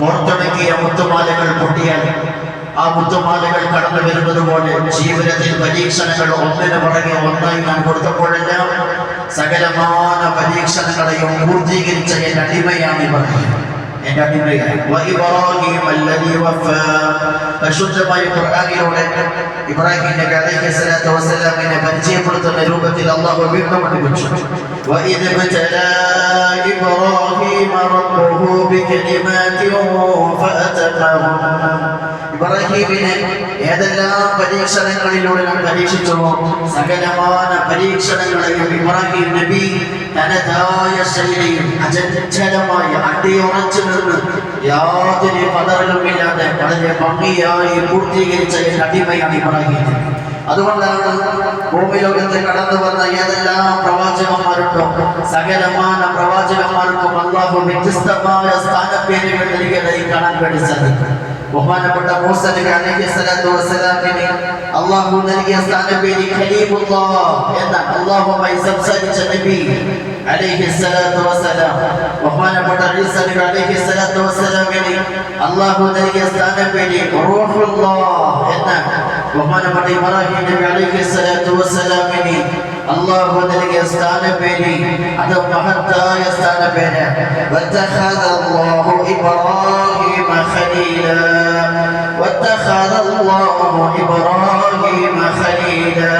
കോർത്തിണക്കിയ മുത്തുമാലകൾ പൊട്ടിയാൽ ആ മുത്തുമാലകൾ കടന്നു വരുന്നത് പോലെ ജീവിതത്തിൽ പരീക്ഷണങ്ങൾ ഒന്നിന് പുറകെ ഒന്നായി നാം കൊടുത്തപ്പോഴെല്ലാം സകലമാന പരീക്ഷണങ്ങളെയും പൂർത്തീകരിച്ച എന്റെ അടിമയാണ് ഈ പറയുന്നത് എന്റെ അടിമയാണ് വഇബ്രാഹിം അല്ലദീ വഫാ. പരിശുദ്ധമായ ഖുർആനിലൂടെ ഇബ്രാഹിം നബി അലൈഹി സ്വലാത്തു വസ്സലാമിനെ പരിചയപ്പെടുത്തുന്ന രൂപത്തിൽ അള്ളാഹു വീണ്ടും പഠിപ്പിച്ചു وإذ ابتلى إبراهيم ربه بكلمات فأتمهن ഇബ്രാഹിമിനെ ഏതെല്ലാം പരീക്ഷണങ്ങളിലൂടെ നാം പരീക്ഷിച്ചു സകലമാന പരീക്ഷണങ്ങളെയും ഇബ്രാഹിം നബി തനതായ ശൈലിയിൽ അജഞ്ചലമായി അടിയുറച്ചു നിന്ന് യാതൊരു പതറുമില്ലാതെ വളരെ ഭംഗിയായി പൂർത്തീകരിച്ച ഒരു അടിമയാണ് ഇബ്രാഹിം. അതുകൊണ്ടാണ് ഭൂമി ലോകത്ത് കടന്നു വന്ന ഏതെല്ലാം പ്രവാചകന്മാരുണ്ടോ സകലമാന പ്രവാചകന്മാർക്കും അള്ളാഹു വ്യത്യസ്തമായ സ്ഥാനപ്പേരുകൾ നൽകിയതായി കാണാൻ വേണ്ടി സാധിക്കും ബഹുമാനപ്പെട്ട മൂസ നബി അലൈഹി സ്വലാത്തു വസ്സലാമിന് അള്ളാഹു നൽകിയ സ്ഥാനപ്പേര് ഖലീമുല്ലാഹ് എന്നാണ്. അള്ളാഹുമായി സംസാരിച്ച നബി അലൈഹി സ്വലാത്തു വസ്സലാം. ബഹുമാനപ്പെട്ട ഈസ നബി അലൈഹി സ്വലാത്തു വസ്സലാമിന് അള്ളാഹു നൽകിയ സ്ഥാനപ്പേര് റൂഹുല്ലാഹ് എന്നാണ്. ബഹുമാനപ്പെട്ട ഇബ്രാഹിം നബി അലൈഹി സ്വലാത്തു വസ്സലാമിന് അള്ളാഹു നൽകിയ സ്ഥാനപ്പേര് അത് മഹത്തായ സ്ഥാനപ്പേര് വത്തഖദ അല്ലാഹു ഇബ്രാഹിം خليلا. واتخذ الله إبراهيم خليلا.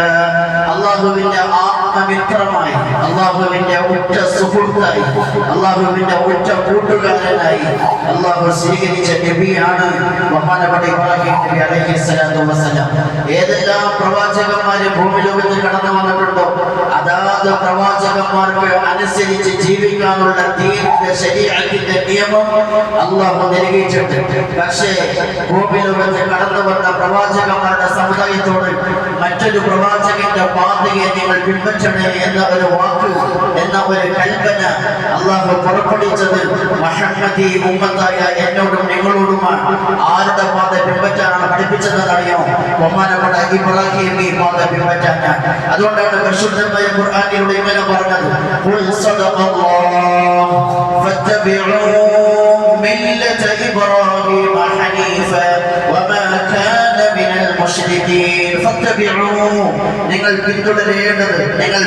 الله بالله ആത്മമിത്രമായി അള്ളാഹുവിന്റെ ഉറ്റ സുഹൃത്തായി അള്ളാഹുവിന്റെ ഉറ്റ കൂട്ടുകാരനായി അള്ളാഹു സ്വീകരിച്ച നബിയാണ് മഹാനപടി നബി അലൈഹി സ്വലാത്തു വസ്സലാം. ഏതെല്ലാം പ്രവാചകന്മാര് ഭൂമി ലോകത്ത് കടന്നു വന്നിട്ടുണ്ടോ? അതാത് പ്രവാചകന്മാർക്ക് അനുസരിച്ച് ജീവിക്കാനുള്ള ദീനിന്റെ ശരീരത്തിന്റെ നിയമം അള്ളാഹു നൽകിയിട്ടുണ്ട്. പക്ഷേ ഭൂമി ലോകത്ത് കടന്നു വന്ന പ്രവാചകന്മാരുടെ സമുദായത്തോട് മറ്റൊരു പ്രവാചകന്റെ പാതയെ നിങ്ങൾ പിൻപറ്റണേ എന്ന ഒരു വാക്ക് എന്ന ഒരു കൽപ്പന അള്ളാഹു പുറപ്പെടുവിച്ചത് മഹമ്മദി ഉമ്മത്തായ എന്നോടും നിങ്ങളോടുമാണ്. ആരുടെ പാത പിൻപറ്റാനാണ് പഠിപ്പിച്ചതെന്ന് അറിയാമോ ബഹുമാനപ്പെട്ട ഇബ്രാഹിം ഈ പാത പിൻപറ്റാൻ അതുകൊണ്ടാണ് പരിശുദ്ധമായ ഖുർആനിലൂടെ ഇങ്ങനെ പറഞ്ഞത്. ഖുൽ സദഖല്ലാഹ് ഫത്തബിഊ മില്ലത ഇബ്രാഹിം ഹനീഫ നിങ്ങൾ പിന്തുടരേണ്ടത് നിങ്ങൾ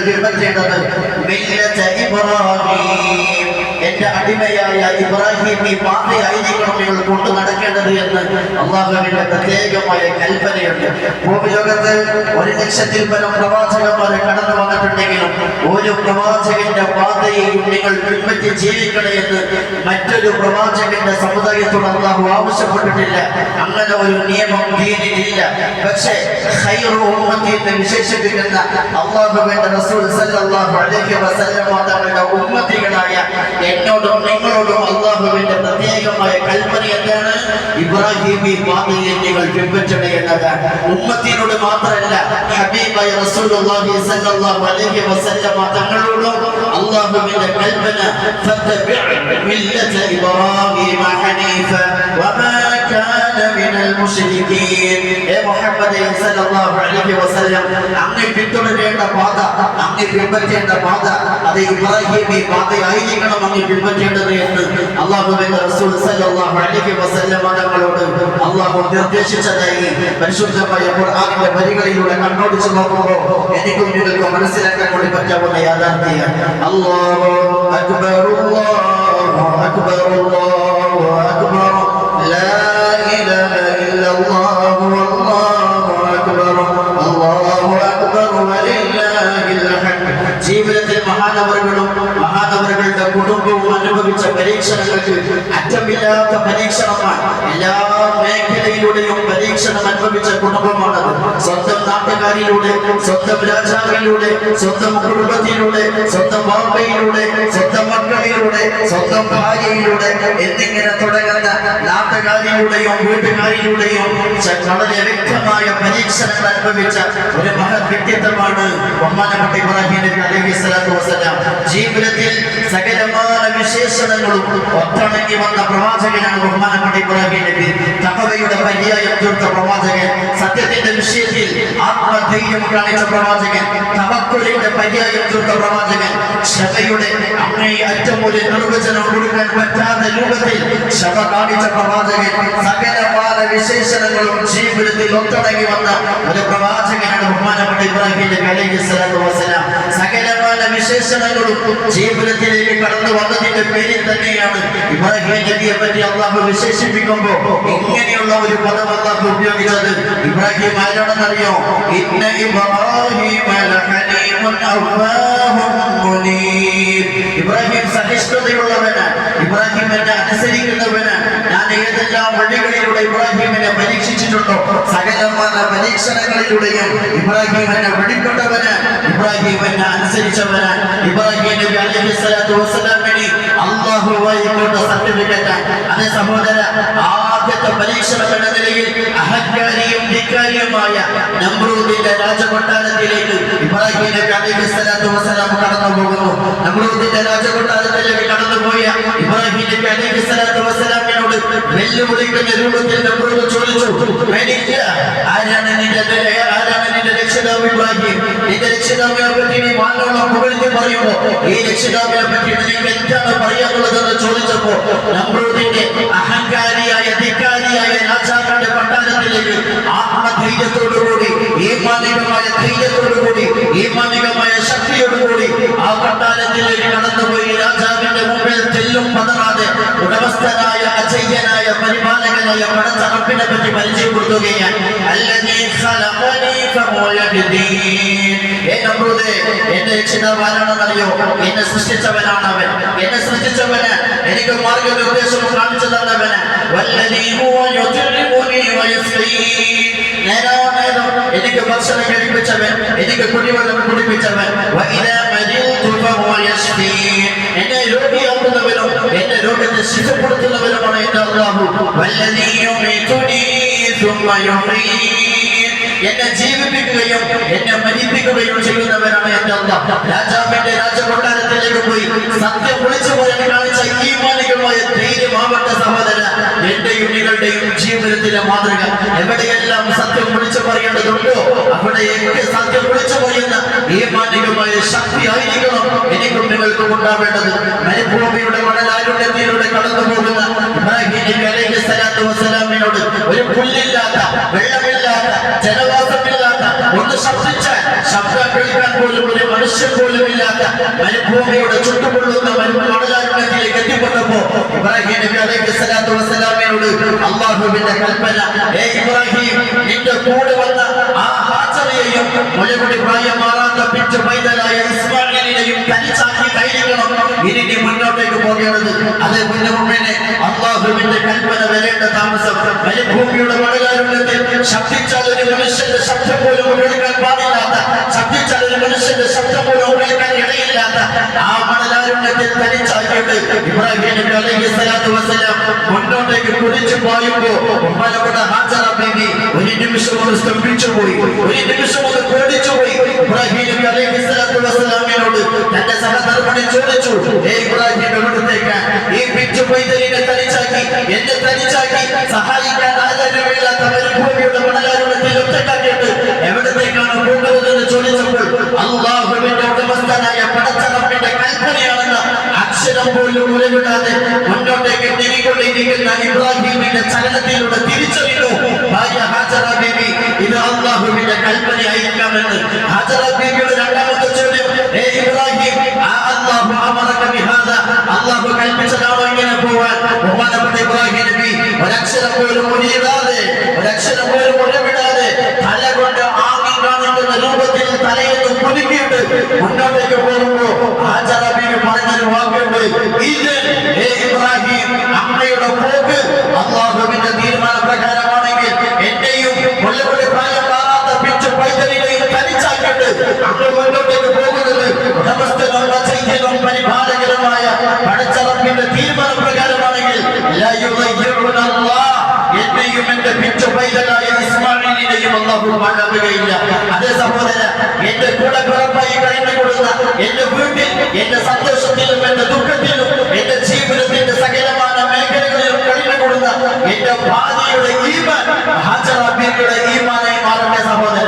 മില്ലത ഇബ്രാഹിം. എന്റെ അടിമയായ ഇബ്രാഹിം ഈ പാതയായിരിക്കണം നിങ്ങൾ കൊണ്ടു നടക്കേണ്ടത് എന്ന് അള്ളാഹുവിന്റെ പ്രത്യേകമായ കൽപ്പനയുണ്ട്. ഭൂമിലോകത്ത് ഒരു ലക്ഷത്തിൽ പരം പ്രവാചകന്മാരെ കടന്നു വന്നിട്ടുണ്ടെങ്കിലും ഒരു പ്രവാചകന്റെ പാതയെയും നിങ്ങൾ പിൻപറ്റി ജീവിക്കണം എന്ന് മറ്റൊരു പ്രവാചകന്റെ സമുദായത്തോട് അള്ളാഹു ആവശ്യപ്പെട്ടിട്ടില്ല. അങ്ങനെ ഒരു നിയമം ദീനിലില്ല. പക്ഷേ എന്ന് വിശേഷിപ്പിക്കുന്ന അള്ളാഹുവിന്റെ റസൂൽ സല്ലല്ലാഹു അലൈഹി വസല്ലം തങ്ങളുടെ ഉമ്മത്തികളായ എന്നോടും നിങ്ങളോടും അള്ളാഹുവിന്റെ പ്രത്യേകമായ കൽപ്പന എന്താണ്? ഇബ്രാഹിമി പാതയെ നിങ്ങൾ പിൻപറ്റണേ എന്നതാണ് ഉമ്മത്തിനോട് മാത്രമല്ല ഹബീബായ റസൂലുള്ളാഹി സല്ലല്ലാഹു അലൈഹി വസല്ലമ തങ്ങളോടും അള്ളാഹുവിന്റെ കൽപ്പന ഫത്തബിഅ മില്ലത ഇബ്രാഹിമ ഹനീഫ വമാ കാന മിനൽ മുശ്രികീൻ ഏ മുഹമ്മദ് സല്ലല്ലാഹു അലൈഹി വസല്ലം അങ്ങ് പിന്തുടരേണ്ട പാത അങ്ങ് പിൻപറ്റേണ്ട പാത അത് ഇബ്രാഹിമി പാതയായിരിക്കണം അങ്ങ് പിൻപറ്റേണ്ടത് എന്ന് റസൂൽ സല്ലല്ലാഹു അലൈഹി അള്ളാഹു നിർദ്ദേശിച്ചതായി പരിശുദ്ധമായ ഖുർആനിന്റെ വരികളിലൂടെ കണ്ണോടിച്ച് നോക്കുമ്പോൾ എനിക്കും നിങ്ങൾക്കും മനസ്സിലാക്കാൻ കൂടി പറ്റാവുന്ന യാഥാർത്ഥ്യം. അല്ലാഹു അക്ബർ അല്ലാഹു അക്ബർ അക്ബർ പരീക്ഷണങ്ങൾക്ക് അറ്റമില്ലാത്ത പരീക്ഷണമാണ്. എല്ലാ മേഖലയിലൂടെയും പരീക്ഷണം അനുഭവിച്ച കുടുംബമാണ് സ്വന്തം നാട്ടുകാരിലൂടെ സ്വന്തം രാജാവിലൂടെ സ്വന്തം കുടുംബത്തിലൂടെ സ്വന്തം വാപ്പയിലൂടെ സ്വന്തം മക്കളിലൂടെ സ്വന്തം ഭാര്യയിലൂടെ എന്നിങ്ങനെ തുടങ്ങുന്ന നാട്ടുകാരിലൂടെയും വീട്ടുകാരിലൂടെയും വളരെ വ്യക്തമായ പരീക്ഷണങ്ങൾ അനുഭവിച്ച ഒരു മഹത് വ്യക്തിത്വമാണ് ബഹുമാനപ്പെട്ട ഇബ്രാഹിം നബി അലൈഹി സ്വലാത്തു വസ്സലാം. ജീവിതത്തിൽ സകലമായ വിശേഷണങ്ങളും ഒത്തണങ്ങി വന്ന പ്രവാചകനാണ് ബഹുമാനപ്പെട്ട ഇബ്രാഹിം നബി. തഖവയുടെ പര്യായം തീർത്ത പ്രവാചകൻ. സത്യത്തിന്റെ വിഷയത്തിൽ ആത്മധൈര്യം കാണിച്ച പ്രവാചകൻ. തവക്കുലയുടെ പര്യായം തീർത്ത പ്രവാചകൻ. ക്ഷമയുടെ അങ്ങേ അറ്റം ഒരു നിർവചനം കൊടുക്കാൻ പറ്റാത്ത രൂപത്തിൽ ക്ഷമ കാണിച്ച പ്രവാചകൻ. സകലമാന വിശേഷണങ്ങളും ജീവിതത്തിൽ ഒത്തടങ്ങി വന്ന ഒരു പ്രവാചകനാണ് ബഹുമാനപ്പെട്ട ഇബ്രാഹിം നബി സകലമാന വിശേഷണങ്ങളും ജീവിതത്തിലേക്ക് കടന്നു വന്നതിന്റെ പേരിൽ തന്നെയാണ് ഇബ്രാഹിം നബിയെ പറ്റി അള്ളാഹു വിശേഷിപ്പിക്കുമ്പോ ഇങ്ങനെയുള്ള ഒരു പദം അള്ളാഹു ഉപയോഗിച്ചത് ഇബ്രാഹിം ആരാണെന്നറിയോ ഇന്ന ഇബ്രാഹിം. ഇബ്രാഹിം സഹിഷ്ണുതയുള്ളവനാണ്. ഇബ്രാഹിം എന്നെ അനുസരിക്കുന്നവനാണ്. ഞാൻ ഏതെല്ലാം വഴികളിലൂടെ ഇബ്രാഹിമിനെ പരീക്ഷിച്ചിട്ടുണ്ടോ? സകലമായ പരീക്ഷണങ്ങളിലൂടെയും ഇബ്രാഹിം എന്നെ വെളിപ്പെട്ടവന് ഇബ്രാഹിം എന്നെ അനുസരിച്ചവന് ഇബ്രാഹിം നബി അലൈഹി സ്വലാത്തു സർട്ടിഫിക്കറ്റ് അതേ സഹോദര ആദ്യത്തെ പരീക്ഷണം എന്ന നിലയിൽ അഹങ്കാരിയും വികാരിയുമായ നമ്രൂദിന്റെ രാജകൊട്ടാരത്തിലേക്ക് ഇബ്രാഹിം നബി അലൈഹി സ്വലാത്തു കടന്നു പോകുന്നു. നമ്രൂദിന്റെ രാജകൊട്ടാരത്തിലേക്ക് കടന്നുപോയ ഇബ്രാഹിം നബി അലൈഹി സ്വലാത്തു വെല്ലുവിളിക്കുന്ന രൂപത്തിൽ നമ്രൂദ് ചോദിച്ചു "എനിക്ക് ആരാണ് നിന്റെ ആരാണ് നിന്റെ രക്ഷിതാവ് ഇബ്രാഹിം? നിന്റെ രക്ഷിതാവിനെ പറ്റി നീ വാനോളം പുകഴ്ത്തി പറയുമ്പോ ഈ രക്ഷിതാവിനെ പറ്റി നിനക്ക് എന്താണ് പറയാനുള്ളതെന്ന് ചോദിച്ചപ്പോ നമ്രൂദിന്റെ അഹങ്കാരിയായ കൊട്ടാരത്തിലേക്ക് ആത്മധൈര്യത്തോടുകൂടി ഈമാനികമായ ധൈര്യത്തോടുകൂടി ഈമാനികമായ ശക്തിയോടുകൂടി ആ കൊട്ടാരത്തിലേക്ക് അജയ്യനായ പരിപാലകനായ പടച്ചറപ്പിനെ പറ്റി പരിചയപ്പെടുത്തുകയാണ്. എന്റെ രക്ഷിതാവ് ആരാണെന്നറിയോ എന്നെ സൃഷ്ടിച്ചവനാണ് അവൻ. എന്നെ സൃഷ്ടിച്ചവന് എനിക്ക് മാർഗനിർദ്ദേശം കാണിച്ചു തന്നവന് എനിക്ക് ഭക്ഷണം കഴിപ്പിച്ചവൻ എനിക്ക് കുടിവെള്ളം കുടിപ്പിച്ചവൻ. യശ്ഫീൻ. എന്നെ രോഗിയാക്കുന്നവനും എന്റെ രോഗത്തെ ശിക്ഷപ്പെടുത്തുന്നവനുമാണ് എന്റെ അള്ളാഹു. എന്നെ ജീവിപ്പിക്കുകയും എന്നെ മരിപ്പിക്കുകയും ചെയ്യുന്നവനാണ് എന്റെ അള്ളാഹ്. രാജാവിന്റെ രാജകൊട്ടാരത്തിലേക്ക് പോയി സത്യം വിളിച്ചു പോയി കാണിച്ച ഈ മോനെ മാനികമായ ധൈര്യമാവട്ടെ സഹോദര എന്റെയും നിങ്ങളുടെയും ജീവിതത്തിലെ മാതൃക. എവിടെയെല്ലാം സത്യം വിളിച്ചു പറയേണ്ടതുണ്ടോ അവിടെയൊക്കെ സത്യം വിളിച്ചു പറയുന്ന ഈ മാനികമായ ശക്തി ആയിരിക്കണം എനിക്കും നിങ്ങൾക്കും ഉണ്ടാവേണ്ടത്. മരുഭൂമിയുടെ മണലാരുണ്യത്തിലൂടെ കടന്നു പോകുന്ന ഇബ്രാഹിം അലൈഹി സ്വലാത്തു വസ്സലാമിനോട് ഒരു പുല്ലില്ലാത്ത വെള്ളമില്ലാത്ത ജനവാസമില്ലാത്ത ഒന്ന് ശബ്ദിച്ച ശബ്ദം കേൾക്കാൻ പോലും ഒരു മനുഷ്യൻ പോലും ഇല്ലാത്ത മരുഭൂമിയുടെ ചുട്ടുപൊള്ളുന്ന മണലാരുണ്യത്തിലേക്ക് എത്തിപ്പെട്ടപ്പോ ഇബ്രാഹിം നബി അലൈഹി സ്വലാത്തു വസ്സലാമിനോട് കൽപ്പന ഏ ഇബ്രാഹിം നിന്റെ കൂടെ വന്ന ആ ഹാജറയെയും മുലകുടി പ്രായം മാറാത്ത പിഞ്ചു പൈതലായ ഇസ്മായിലിനെയും തനിച്ചാക്കി കൈരിക്കണം ഇനി മുന്നോട്ടേക്ക് പോകേണ്ടത് അതേ മുന്നേ അള്ളാഹുവിന്റെ കൽപ്പന വരേണ്ട താമസം മരുഭൂമിയുടെ മണലാരുണ്യത്തിൽ ശബ്ദിച്ചാൽ ഒരു മനുഷ്യന്റെ ശബ്ദം പോലും കേൾക്കാൻ പാടില്ലാത്ത ശബ്ദിച്ചാൽ ഒരു മനുഷ്യന്റെ ശബ്ദം പോലും കേൾക്കാൻ ഇടയില്ലാത്ത ആ മണലാരുണ്യത്തിൽ തനിച്ചാക്കിയിട്ട് ഇബ്രാഹിം അലൈഹി സ്വലാത്തു വസ്സലാം മുന്നോട്ടേക്ക് കുതിച്ചു പോയപ്പോ ബഹുമാനപ്പെട്ട ഹാജറ ബീവി ഒരു നിമിഷം ഒന്ന് സ്തംഭിച്ചു പോയി ഒരു നിമിഷം ഒന്ന് പേടിച്ചു പോയി ഇബ്രാഹിം നബി അലൈഹി സ്വലാത്തു വസ്സലാമിനോട് തന്റെ സഹധർമ്മനെ ചോദിച്ചു ഏ ഇബ്രാഹിം എവിടത്തേക്ക്? ഈ പിച്ചു പൈതലിനെ തനിച്ചാക്കി എന്നെ തനിച്ചാക്കി സഹായിക്കാൻ ആചാര്യമില്ലാത്ത മരുഭൂമിയുടെ മണലാരുണത്തിൽ ഒറ്റക്കാക്കിയിട്ട് എവിടത്തേക്കാണ് പോകുന്നതെന്ന് ചോദിച്ചപ്പോൾ അള്ളാഹുവിന്റെ ഉടമസ്ഥനായ പടച്ചറപ്പിന്റെ കൽപ്പനയാണെന്ന് അക്ഷരം പോലും ഉരവിടാതെ മുന്നോട്ടേക്ക് തിരികൊണ്ടിരിക്കുന്ന ഇബ്രാഹിമിന്റെ ചലനത്തിലൂടെ തിരിച്ചറിഞ്ഞു. അള്ളാഹുവിന്റെ കൽപ്പനയായിരിക്കാമെന്ന് ഹാജറ ബീവിയുടെ രണ്ടാമത്തെ ചോദ്യം. ഏ ഇബ്രാഹിം അള്ളാഹു അമറക ബിഹാദ. അള്ളാഹു കൽപ്പിച്ചതാണോ ഇങ്ങനെ പോവാൻ? ബഹുമാനപ്പെട്ട ഇബ്രാഹിം നബി ഒരക്ഷരം പോലും മുറിയിടാതെ ഒരക്ഷരം പോലും ഉരവിടാതെ തല കൊണ്ട് ആങ്ങി കാണിക്കുന്ന രൂപത്തിൽ തലയെന്ന് പുതുക്കിയിട്ട് മുന്നോട്ടേക്ക് പോകുമ്പോ ഹാജറ ബീവി പറഞ്ഞൊരു വാക്കുണ്ട്. ഇത് ഏ ഇബ്രാഹിം അമ്മയുടെ പോക്ക് അള്ളാഹുവിന്റെ തീരുമാന നമ്മൾ മുന്നോട്ടേക്ക് പോകുന്നത് ഉടമസ്ഥനുള്ള സൈന്യവും പരിപാലകരുമായ പടച്ചറപ്പിന്റെ തീരുമാനപ്രകാരമാണെങ്കിൽ എന്നെയും എന്റെ പിച്ചു പൈതലായ ഇസ്മായിലിനെയും അള്ളാഹു മടങ്ങുകയില്ല അതേ സഹോദര എന്റെ കൂടെ പിറപ്പായി കഴിഞ്ഞു കൊടുക്കുന്ന എന്റെ വീട്ടിൽ എന്റെ സന്തോഷത്തിലും എന്റെ ദുഃഖത്തിലും എന്റെ ജീവിതത്തിന്റെ സകലമായ മേഖലകളിലും കഴിഞ്ഞു കൊടുക്കുന്ന എന്റെ ഭാര്യയുടെ ഈമാൻ ഹാജറ ബീവിയുടെ ഈമാനായി മാറട്ടെ സഹോദര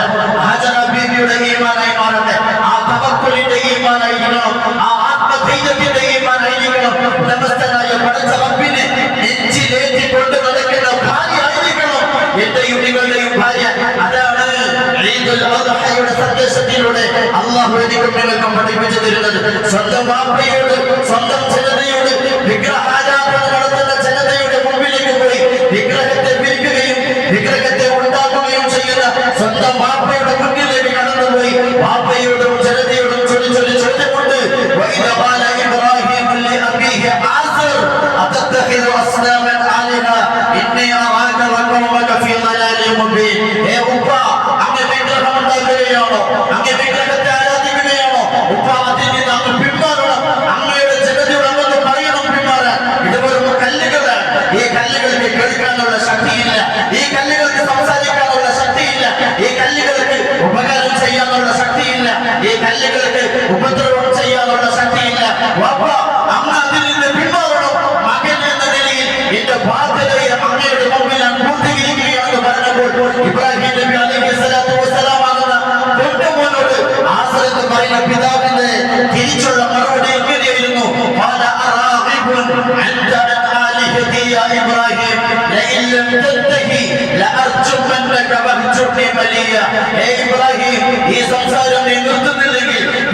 നബിയുടെ ഈമാനായി മാറട്ടെ. ആ തവക്കുലിന്റെ ഈമാനായിരിക്കണം ആ ആത്മധൈര്യത്തിന്റെ ഈമാനായിരിക്കണം ഉടമസ്ഥനായ പടച്ച റബ്ബിനെ നെഞ്ചിലേറ്റി നടക്കുന്ന ഭാര്യ ആയിരിക്കണം എന്റെ നിങ്ങളുടെയും ഭാര്യ. അതാണ് സന്ദേശത്തിലൂടെ അള്ളാഹു എനിക്ക് പഠിപ്പിച്ചു തരുന്നത്. സ്വന്തം വാപ്പയെ ഉപദ്രവം ചെയ്യാനുള്ള ശക്തിയില്ല. അപ്പ അമ്മ അതിൽ നിന്ന് പിന്മാറണം. മകൻ എന്ന നിലയിൽ എന്റെ ബാധ്യതയുടെ അമ്മയുടെ മുമ്പിൽ ഞാൻ പൂർത്തീകരിക്കുകയാണെന്ന് പറഞ്ഞപ്പോൾ ഇബ്രാഹിം നബി അലൈഹി സ്വലാത്തു വസ്സലാമാകുന്ന കൊണ്ടുമോനോട് ആ സ്ഥലത്ത് പറയുന്ന പിതാവിന്റെ തിരിച്ചുള്ള മറുപടി എങ്ങനെയായിരുന്നു? പല ഇബ്രാഹിം ലഅർജുമന്നക വഹജുനി മലിയ ഏ ഇബ്രാഹിം ഈ സംസാരം നീ നിർത്തുന്നില്ല.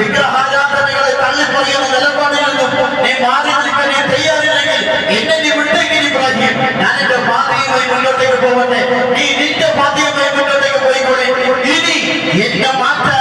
വിഗ്രഹാരാധനകളെ തള്ളിപ്പറയുന്ന നിലപാടിൽ നിന്നും നീ മാറി നിൽക്കാൻ നീ തയ്യാറില്ലെങ്കിൽ എന്നെ നീ വിട്ടേക്കിനി പ്രാചീൻ ഞാൻ എന്റെ പാതയുമായി മുന്നോട്ടേക്ക് പോകട്ടെ നീ നിന്റെ പാതയുമായി മുന്നോട്ടേക്ക് പോയിക്കൊള്ളേ ഇനി എന്റെ മാറ്റം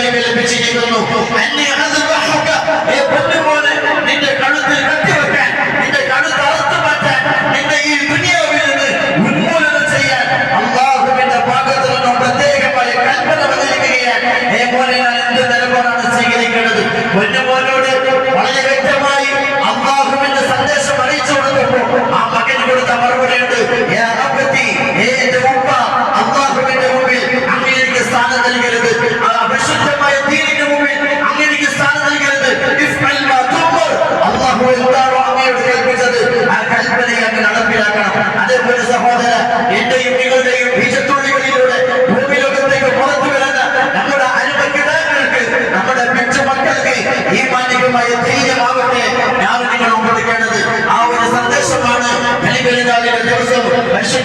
ലഭിച്ചിരിക്കുന്നു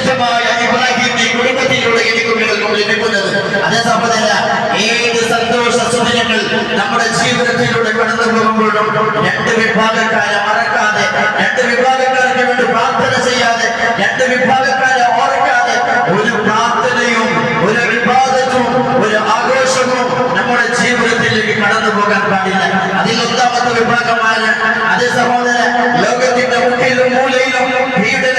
രാജ്യമായ ഇബ്രാഹിം ഈ കുടുംബത്തിലൂടെ എനിക്ക് ലഭിക്കുന്നത് അതേ സമയത്തല്ല ഏത് സന്തോഷ സുഖങ്ങൾ നമ്മുടെ ജീവിതത്തിലൂടെ കടന്നു പോകുമ്പോഴും രണ്ട് വിഭാഗക്കാരെ മറക്കാതെ രണ്ട് വിഭാഗക്കാർക്ക് വേണ്ടി പ്രാർത്ഥന ചെയ്യാതെ രണ്ട് വിഭാഗക്കാരെ ഓർക്കാതെ ഒരു പ്രാർത്ഥനയും ഒരു വിഭാഗത്തും ഒരു ആഘോഷവും നമ്മുടെ ജീവിതത്തിലേക്ക് കടന്നു പോകാൻ പാടില്ല. അതിൽ ഒന്നാമത്തെ വിഭാഗമാണ് അതേ സഹോദരൻ ലോകത്തിന്റെ മുഖ്യയിലും മൂലയിലും വീട്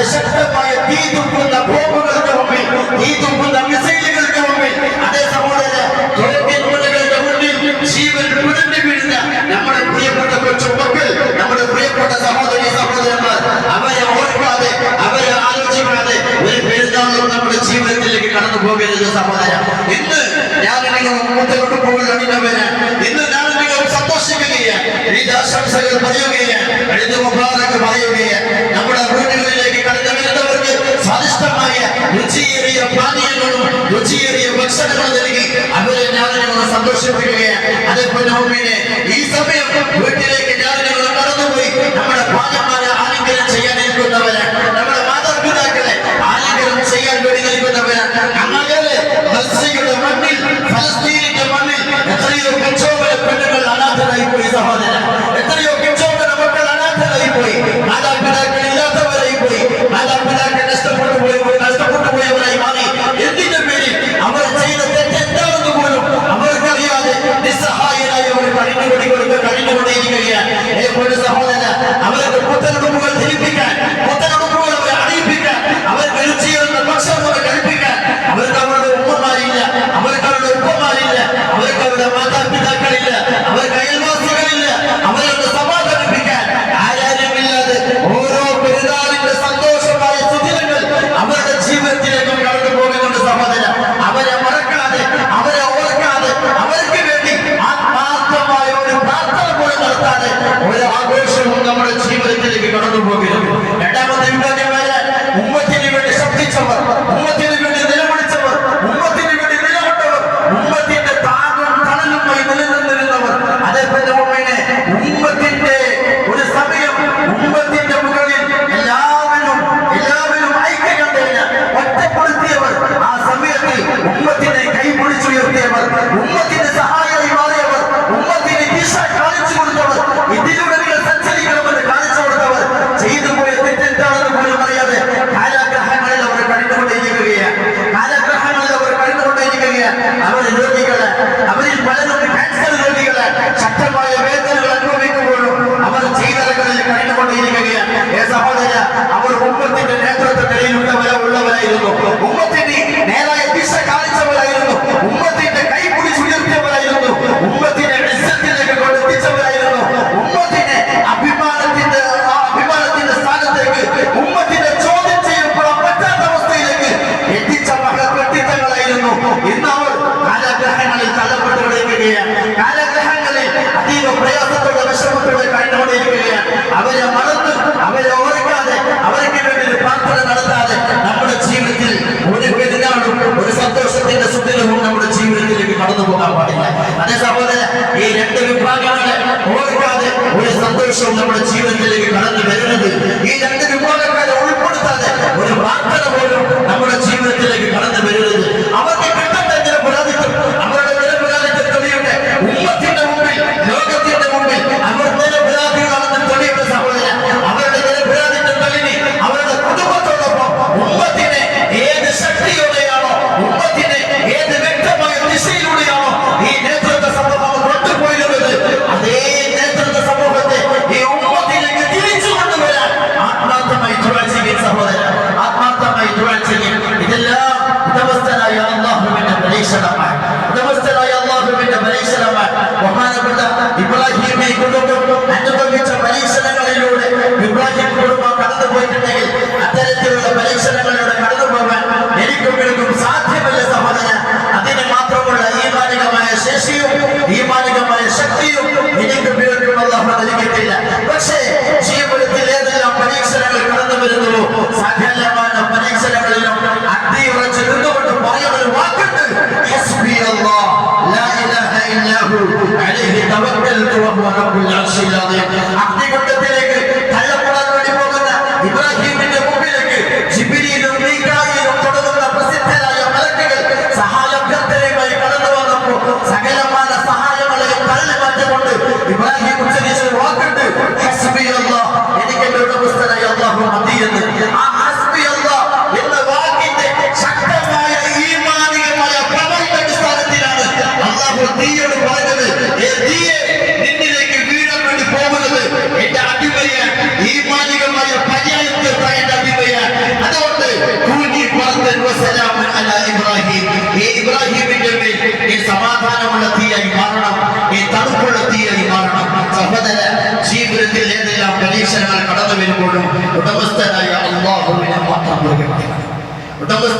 അതിശക്തമായ തീ തുപ്പുന്ന ബോംബുകളുടെ മുമ്പിൽ തീ തുപ്പുന്ന മിസൈലുകളുടെ മുമ്പിൽ അതേ സഹോദര തുറക്കങ്ങളുടെ മുന്നിൽ ജീവൻ പിടിഞ്ഞു വീഴുന്ന നമ്മുടെ പ്രിയപ്പെട്ട കൊച്ചുമക്കൾ നമ്മുടെ പ്രിയപ്പെട്ട സഹോദരി സഹോദരന്മാർ അവരെ ഓർക്കാതെ അവരെ ആലോചിക്കാതെ ഒരു പെരുന്നാളും നമ്മുടെ ജീവിതത്തിലേക്ക് കടന്നു പോകരുത് സഹോദര. ഇന്ന് ഞാൻ മുമ്പോട്ട് കൊണ്ടുപോകുന്ന വിജയാശംസകൾ പറയുകയാണ്. എഴുതി മുബാറക്ക് പറയുകയാണ്. നമ്മുടെ വീടുകളിലേക്ക് കടന്നു വരുന്നവർക്ക് സ്വാദിഷ്ടമായ രുചിയേറിയ പാനീയങ്ങളും രുചിയേറിയ ഭക്ഷണങ്ങളും നൽകി അവരെ ഞാൻ സന്തോഷിപ്പിക്കുകയാണ്. അതേപോലെ ഈ സമയം വീട്ടിലേക്ക് உம்மத்தின் ഇന്ന് അവർ കാലഗ്രഹങ്ങളിൽ തള്ളപ്പെട്ടു കിടക്കുകയാണ് കാലഗ്രഹങ്ങളിൽ അതീവ പ്രയാസത്തോടെ വിഷമത്തോടെ കഴിഞ്ഞുകൊണ്ടിരിക്കുകയാണ് അവരെ മറന്ന് അവരെ ഓർക്കാതെ അവർക്ക് വേണ്ടി ഒരു പ്രാർത്ഥന നടത്താതെ നമ്മുടെ ജീവിതത്തിൽ ഒരു പെരുന്നാളും ഒരു സന്തോഷത്തിന്റെ സുദിനവും നമ്മുടെ ജീവിതത്തിലേക്ക് കടന്നു പോകാൻ പാടില്ല. അതേ സഹോദരൻ ഈ രണ്ട് വിഭാഗങ്ങളെ ഓർക്കാതെ ഒരു സന്തോഷവും നമ്മുടെ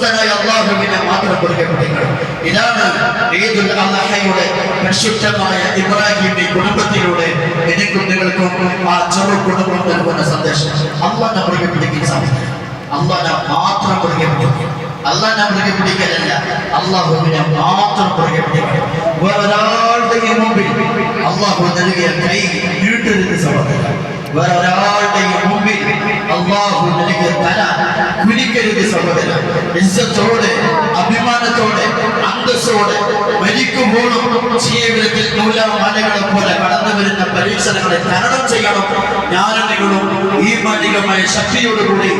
പരിശുദ്ധനായ അള്ളാഹുവിനെ മാത്രം കൊടുക്കപ്പെട്ടു ഇതാണ് ഈദുൽ അള്ളാഹയുടെ പരിശുദ്ധമായ ഇബ്രാഹിമിന്റെ കുടുംബത്തിലൂടെ എനിക്കും നിങ്ങൾക്കും ആ ചെറു കുടുംബം നൽകുന്ന സന്ദേശം. അള്ളാഹെ മുറുകെ പിടിക്കാൻ സാധിക്കും അള്ളാഹെ മാത്രം മുറുകെ പിടിക്കും അള്ളാഹെ മുറുകെ പിടിക്കലല്ല അള്ളാഹുവിനെ മാത്രം മുറുകെ പിടിക്കും വേറൊരാളുടെ മുമ്പിൽ അള്ളാഹു നൽകിയ കൈ നീട്ടരുത് സമർപ്പിക്കാം. വേറൊരാൾ അള്ളാഹു നൽകിയ തരാൻ കുനിക്കരുത് സഹോദര ഇസ്സത്തോടെ അഭിമാനത്തോടെ അന്തസ്സോടെ മരിക്കുമ്പോഴും ജീവിതത്തിൽ നൂലാമാലകളെ പോലെ കടന്നു വരുന്ന പരീക്ഷണങ്ങളെ തരണം ചെയ്യണം. ഞാനും നിങ്ങളും ഈ മാനികമായ ശക്തിയോടുകൂടി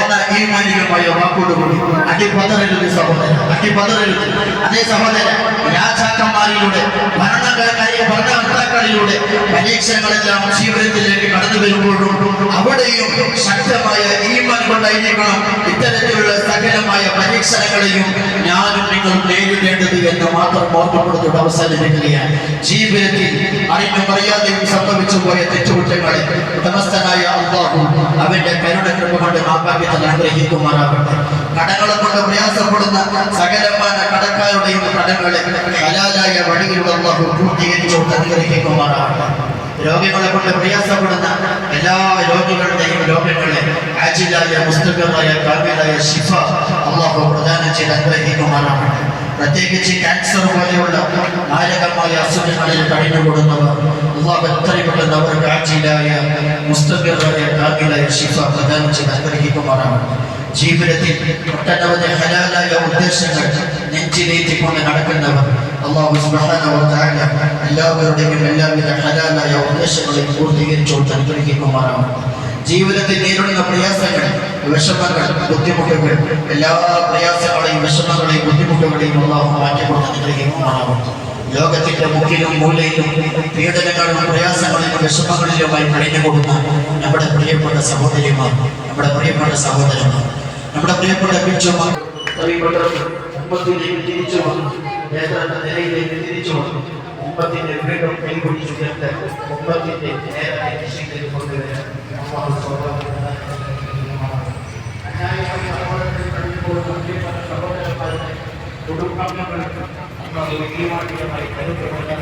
എന്ന ഈ മാനികമായ വാക്കോടുകൂടി അടിപതറരുത് സഹോദരൻ അടിപതറരുത് അതേ സഹോദരൻ രാജാക്കന്മാരിലൂടെ ഭരണകാരായ ഭരണകർത്താക്കളിലൂടെ പരീക്ഷണങ്ങളെല്ലാം ജീവിതത്തിലേക്ക് കടന്നു വരുമ്പോഴും അവിടെയും ശക്തമായ ഈമാൻ കൊണ്ടായിരിക്കണം ഇത്തരത്തിലുള്ള സകലമായ പരീക്ഷണങ്ങളെയും ഞാനും നിങ്ങൾ നേരിടേണ്ടത് എന്ന് മാത്രം ഓർമ്മപ്പെടുത്തിയിട്ട് അവസാനിപ്പിക്കുകയാണ് ജീവിതത്തിൽ അറിഞ്ഞും അറിയാതെയും സംഭവിച്ചു പോയ തെറ്റുകുറ്റങ്ങളെ ഉടമസ്ഥനായ അള്ളാഹു അവന്റെ കരുണ കൃപ കൊണ്ട് മാപ്പാക്കി അനുഗ്രഹിക്കുമാറാകട്ടെ. കടകളെ കൊണ്ട് പ്രയാസപ്പെടുന്ന സകലമായ കടക്കാരുടെയും കടങ്ങളെ ഹലാലായ വഴിയിലുള്ള അള്ളാഹു പൂർത്തീകരിച്ചു അനുഗ്രഹിക്കുമാറാകട്ടെ. രോഗികളെ കൊണ്ട് പ്രയാസപ്പെടുന്ന എല്ലാ രോഗികളുടെയും രോഗങ്ങളെ ആജിലായ മുസ്തകമായ കാവ്യലായ ശിഫ അള്ളാഹു പ്രദാനം ചെയ്ത് അനുഗ്രഹിക്കുമാറാണ് പ്രത്യേകിച്ച് ക്യാൻസർ പോലെയുള്ള മാരകമായ അസുഖങ്ങളിൽ കഴിഞ്ഞുകൂടുന്നവർ അള്ളാഹു എത്ര പെട്ടെന്ന് അവർക്ക് ആജിലായ മുസ്തകമായ കാവ്യലായ ശിഫ പ്രദാനം ചെയ്ത് അനുഗ്രഹിക്കുമാറാണ് ജീവിതത്തിൽ ഒട്ടനവധി ഹലാലായ ഉദ്ദേശങ്ങൾ നെഞ്ചിലേറ്റിക്കൊണ്ട് നടക്കുന്നവർ അള്ളാഹു തആല എല്ലാവരുടെയും എല്ലാവിധ ഹലാലായ ഉദ്ദേശങ്ങളെയും പൂർത്തീകരിച്ചുകൊണ്ട് അനുഗ്രഹിക്കുമാറാവട്ടെ. ജീവിതത്തിൽ നേരിടുന്ന പ്രയാസങ്ങൾ വിഷമങ്ങൾ ബുദ്ധിമുട്ടുകൾ എല്ലാ പ്രയാസങ്ങളെയും വിഷമങ്ങളെയും ബുദ്ധിമുട്ടുകളെയും അള്ളാഹു മാറ്റിക്കൊണ്ട് അനുഗ്രഹിക്കുമാറാവട്ടെ. ലോകത്തിന്റെ മുക്കിലും മൂലയിലും പീഡനങ്ങളും പ്രയാസങ്ങളിലും വിഷമങ്ങളിലുമായി കഴിഞ്ഞുകൊടുന്ന നമ്മുടെ പ്രിയപ്പെട്ട സഹോദരിമാർ നമ്മുടെ പ്രിയപ്പെട്ട സഹോദരന്മാർ നമ്മുടെ പ്രിയപ്പെട്ട പിച്ചുമാർ ഉമ്മത്തിലേക്ക് തിരിച്ചു വന്നു നേതൃത്വ നിലയിലേക്ക് തിരിച്ചു വന്നു ഉമ്മത്തിന്റെ വീണ്ടും കൈപിടിച്ചുയർത്ത് ഉമ്മത്തിന്റെ നേരെ ദിശയിലേക്ക് കൊണ്ടുവരാൻ അല്ലാഹു സുബ്ഹാനഹു വ തആല അന്യായമായി സഹോദരത്തിൽ കഴിഞ്ഞുപോകുന്ന പ്രിയപ്പെട്ട സഹോദരന്മാരുടെ കുടുംബാംഗങ്ങൾ അല്ലാഹു ഈമാനികമായി കരുത്ത് കൊടുക്കാൻ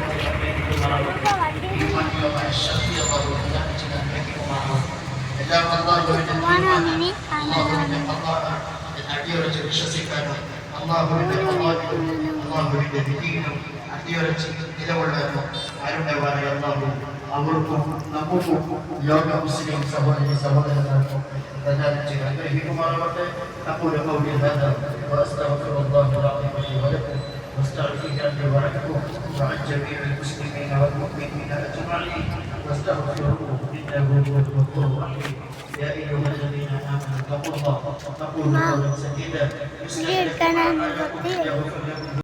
ഈമാനികമായ ശക്തി അല്ലാഹു പ്രദാനം ചെയ്യാൻ അനുഗ്രഹിക്കുമാറാവട്ടെ. എല്ലാം അല്ലാഹുവിന്റെ തീരുമാനം അല്ലാഹുവിന്റെ അല്ലാഹ് എന്ന് അടിയുറച്ച് വിശ്വസിക്കാനും അള്ളാഹുവിന്റെ അള്ളാഹുവിനും അള്ളാഹുവിന്റെ വിധിയിലും അടിയുറച്ച് നിലകൊള്ളാനും അരുണവാനായ അള്ളാഹു അവർക്കും നമുക്കും ലോക മുസ്ലിം സഹോദരി സഹോദരന്മാർക്കും പ്രദാനം ചെയ്ത് അനുഗ്രഹിക്കുമാറാവട്ടെ അപ്പോൾ قولي هذا واستغفر الله العظيم لي ولكم واستغفر لي ولكم وعن جميع المسلمين والمؤمنين اجمعين واستغفروه انه هو الغفور الرحيم Ya Allah, Allah, Allah, Allah, Allah, Allah, Allah, Allah, Allah, Allah, Allah, Allah, Allah,